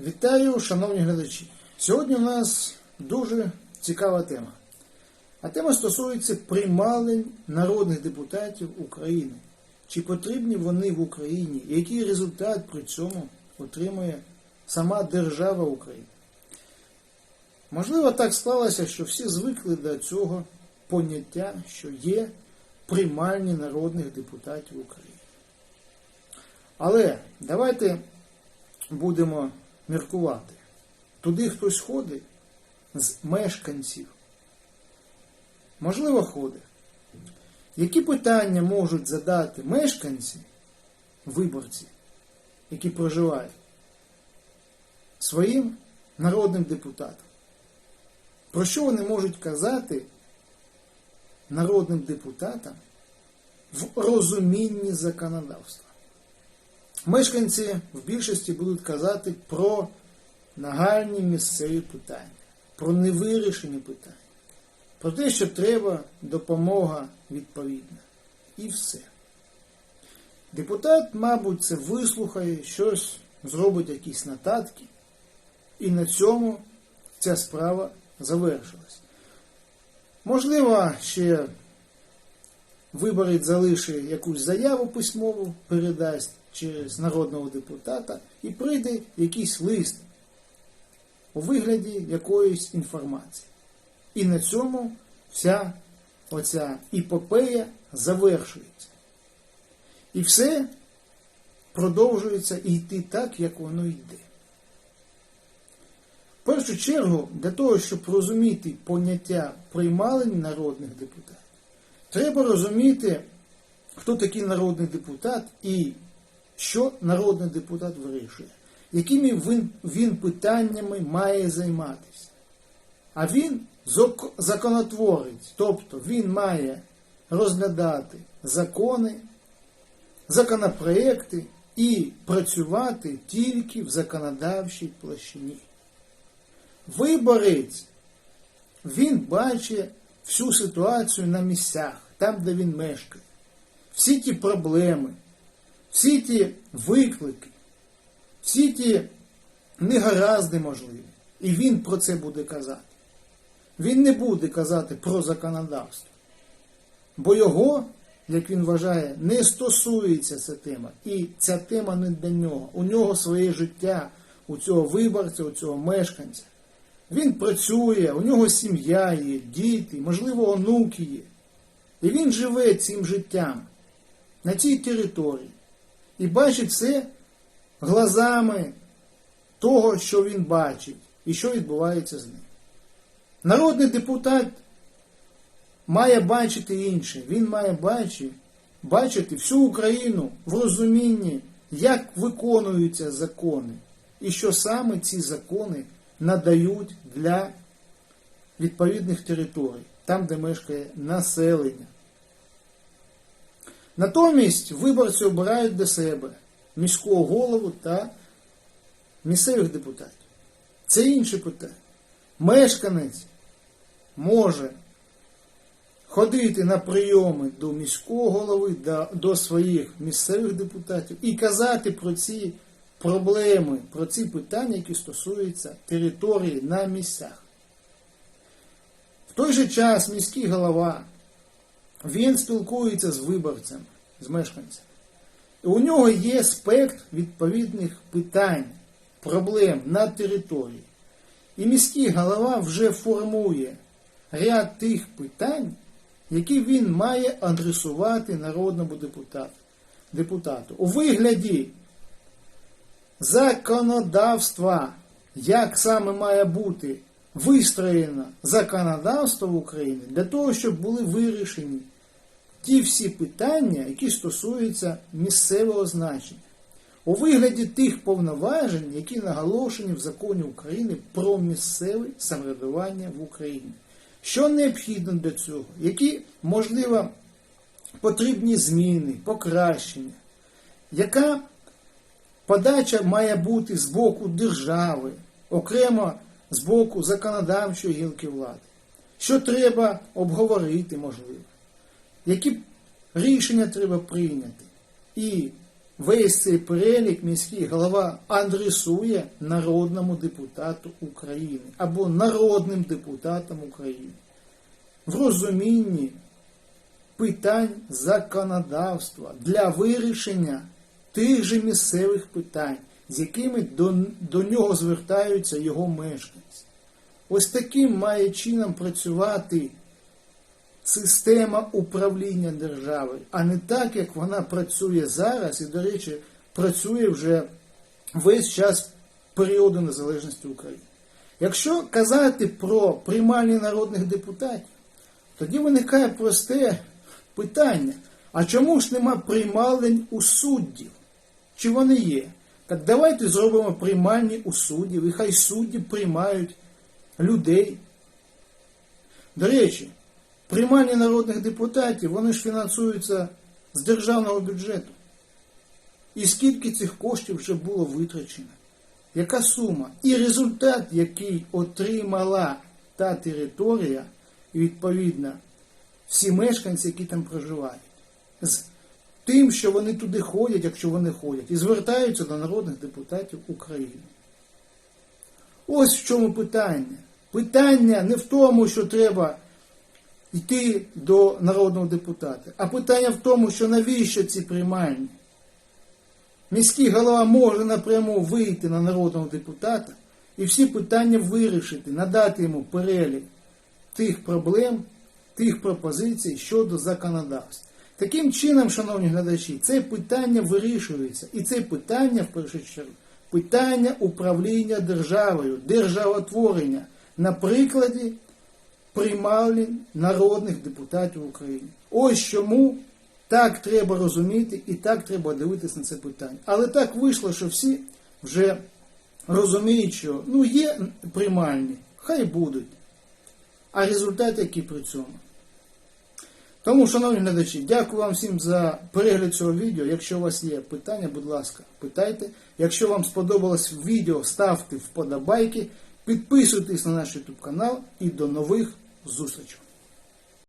Вітаю, шановні глядачі. Сьогодні у нас дуже цікава тема. А тема стосується приймалень народних депутатів України. Чи потрібні вони в Україні? І який результат при цьому отримує сама держава України? Можливо, так склалося, що всі звикли до цього поняття, що є приймальні народних депутатів України. Але давайте будемо міркувати. Туди хтось ходить з мешканців. Можливо, ходить. Які питання можуть задати мешканці, виборці, які проживають, своїм народним депутатам? Про що вони можуть казати народним депутатам в розумінні законодавства? Мешканці в більшості будуть казати про нагальні місцеві питання, про невирішені питання, про те, що треба допомога відповідна. І все. Депутат, мабуть, це вислухає, щось зробить якісь нотатки, і на цьому ця справа завершилась. Можливо, ще виборець залишить якусь заяву письмову, передасть через народного депутата і прийде якийсь лист у вигляді якоїсь інформації. І на цьому вся оця іпопея завершується. І все продовжується йти так, як воно йде. В першу чергу, для того, щоб розуміти поняття приймалень народних депутатів, треба розуміти, хто такий народний депутат і що народний депутат вирішує, якими він, він питаннями має займатися. А він законотворець, тобто він має розглядати закони, законопроекти і працювати тільки в законодавчій площині. Виборець, він бачить всю ситуацію на місцях, там, де він мешкає, всі ті проблеми, всі ті виклики, всі ті негаразди можливі. І він про це буде казати. Він не буде казати про законодавство. Бо його, як він вважає, не стосується ця тема. І ця тема не для нього. У нього своє життя, у цього виборця, у цього мешканця. Він працює, у нього сім'я є, діти, можливо, онуки є. І він живе цим життям на цій території і бачить все глазами того, що він бачить, і що відбувається з ним. Народний депутат має бачити інше. Він має бачити, бачити всю Україну в розумінні, як виконуються закони, і що саме ці закони надають для відповідних територій, там, де мешкає населення. Натомість виборці обирають до себе міського голову та місцевих депутатів. Це інше питання. Мешканець може ходити на прийоми до міського голови, до, своїх місцевих депутатів і казати про ці проблеми, про ці питання, які стосуються території на місцях. В той же час міський голова він спілкується з виборцями, з мешканцями. І у нього є спектр відповідних питань, проблем на території. І міський голова вже формує ряд тих питань, які він має адресувати народному депутату. депутату. У вигляді законодавства, як саме має бути вистроєно законодавство в Україні для того, щоб були вирішені ті всі питання, які стосуються місцевого значення. У вигляді тих повноважень, які наголошені в законі України про місцеве самоврядування в Україні. Що необхідно для цього? Які, можливо, потрібні зміни, покращення? Яка подача має бути з боку держави, окремо з боку законодавчої гілки влади? Що треба обговорити, можливо? Які рішення треба прийняти? І весь цей перелік міський голова адресує народному депутату України або народним депутатам України в розумінні питань законодавства для вирішення тих же місцевих питань, з якими до, до нього звертаються його мешканці. Ось таким має чином працювати система управління державою, а не так, як вона працює зараз, і, до речі, працює вже весь час періоду незалежності України. Якщо казати про приймальні народних депутатів, тоді виникає просте питання: а чому ж нема приймалень у суддів? Чи вони є? Так давайте зробимо приймальні у суддів, і хай судді приймають людей. До речі, приймальні народних депутатів, вони ж фінансуються з державного бюджету. І скільки цих коштів вже було витрачено? Яка сума? І результат, який отримала та територія, і відповідно всі мешканці, які там проживають, з тим, що вони туди ходять, якщо вони ходять, і звертаються до народних депутатів України. Ось в чому питання. Питання не в тому, що треба йти до народного депутата, а питання в тому, що навіщо ці приймальні? Міський голова може напряму вийти на народного депутата і всі питання вирішити, надати йому перелік тих проблем, тих пропозицій щодо законодавства. Таким чином, шановні глядачі, це питання вирішується. І це питання, в першу чергу, питання управління державою, державотворення на прикладі приймальні народних депутатів України. Ось чому так треба розуміти і так треба дивитися на це питання. Але так вийшло, що всі вже розуміють, що ну є приймальні, хай будуть. А результат який при цьому? Тому, шановні глядачі, дякую вам всім за перегляд цього відео. Якщо у вас є питання, будь ласка, питайте. Якщо вам сподобалось відео, ставте вподобайки, підписуйтесь на наш YouTube канал і до нових зустрічей.